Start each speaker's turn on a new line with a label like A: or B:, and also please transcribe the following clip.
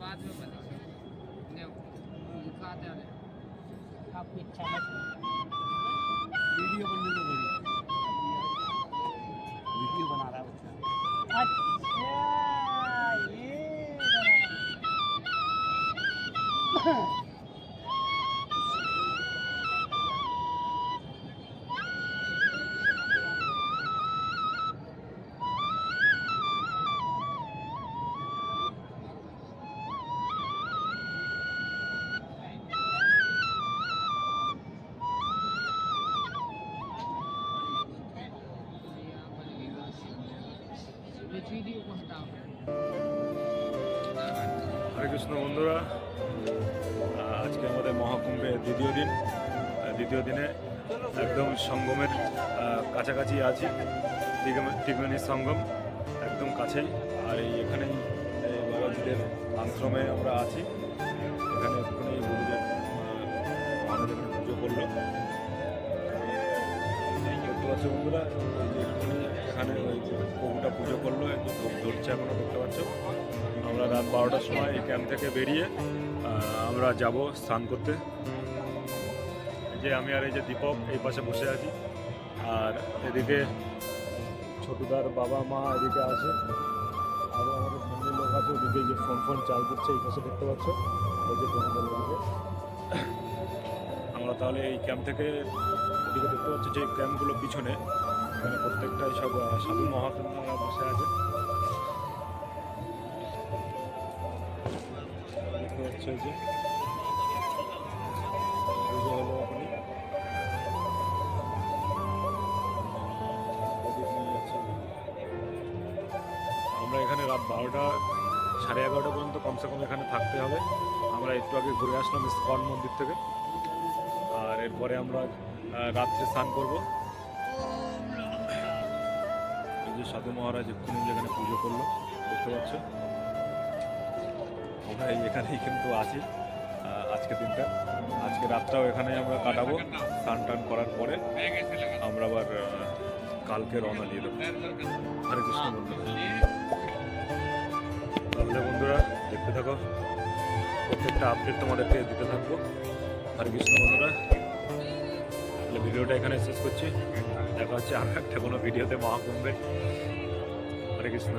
A: बाद में
B: બની
C: वीडियो बनने वीडियो बना रहा है बच्चा।
B: अच्छा ये
D: হরে কৃষ্ণ বন্ধুরা আজকে আমাদের মহাকুম্ভের দ্বিতীয় দিন। দ্বিতীয় দিনে একদম সঙ্গমের কাছাকাছি আছি ত্রিবেণী সঙ্গম একদম কাছেই। আর এখানেই বাবাজিদের আশ্রমে আমরা আছি। এখানে এক্ষুনি গুরুদেব আহ, পুজো করল। বন্ধুরা এখানে ওই প্রভুটা পুজো করল একটু ধূপ ধরছে এখনও, দেখতে পাচ্ছ? আমরা রাত বারোটার সময় এই ক্যাম্প থেকে বেরিয়ে আমরা যাব স্নান করতে। যে আমি আর এই যে দীপক এই পাশে বসে আছি। আর এদিকে ছোটদার বাবা মা এদিকে আছে। আরও আমাদের ফ্যামিলির লোক আছে, ওদিকে যে ফোন ফোন চাল দিচ্ছে, এই পাশে দেখতে পাচ্ছ? ওই যে তোমাদের আমরা তাহলে এই ক্যাম্প থেকে এদিকে দেখতে পাচ্ছি যে ক্যাম্পগুলো পিছনে। এখানে প্রত্যেকটাই সব সাধু মহাত্মারা বসে আছে। যে। আমরা এখানে রাত বারোটা, সাড়ে এগারোটা পর্যন্ত কমসে কম এখানে থাকতে হবে। আমরা একটু আগে ঘুরে আসলাম ইস্কন মন্দির থেকে। আর এরপরে আমরা রাত্রে স্নান করব। যে সাধু মহারাজ এক্ষুনি যেখানে পুজো করল, দেখতে পাচ্ছ? আমরা এখানেই কিন্তু আছি আজকে দিনটা। আজকে রাতটাও এখানেই আমরা কাটাবো, স্নান টান করার পরে আমরা আবার কালকে রওনা দিয়ে দেবো। হরে কৃষ্ণ বন্ধুরা তাহলে বন্ধুরা, দেখতে থাকো। প্রত্যেকটা আপডেট তোমাদেরকে দিতে থাকব। হরে কৃষ্ণ বন্ধুরা। তাহলে ভিডিওটা এখানে শেষ করছি। দেখা হচ্ছে আরও একটা কোনো ভিডিওতে মহাকুম্ভে হরে কৃষ্ণ।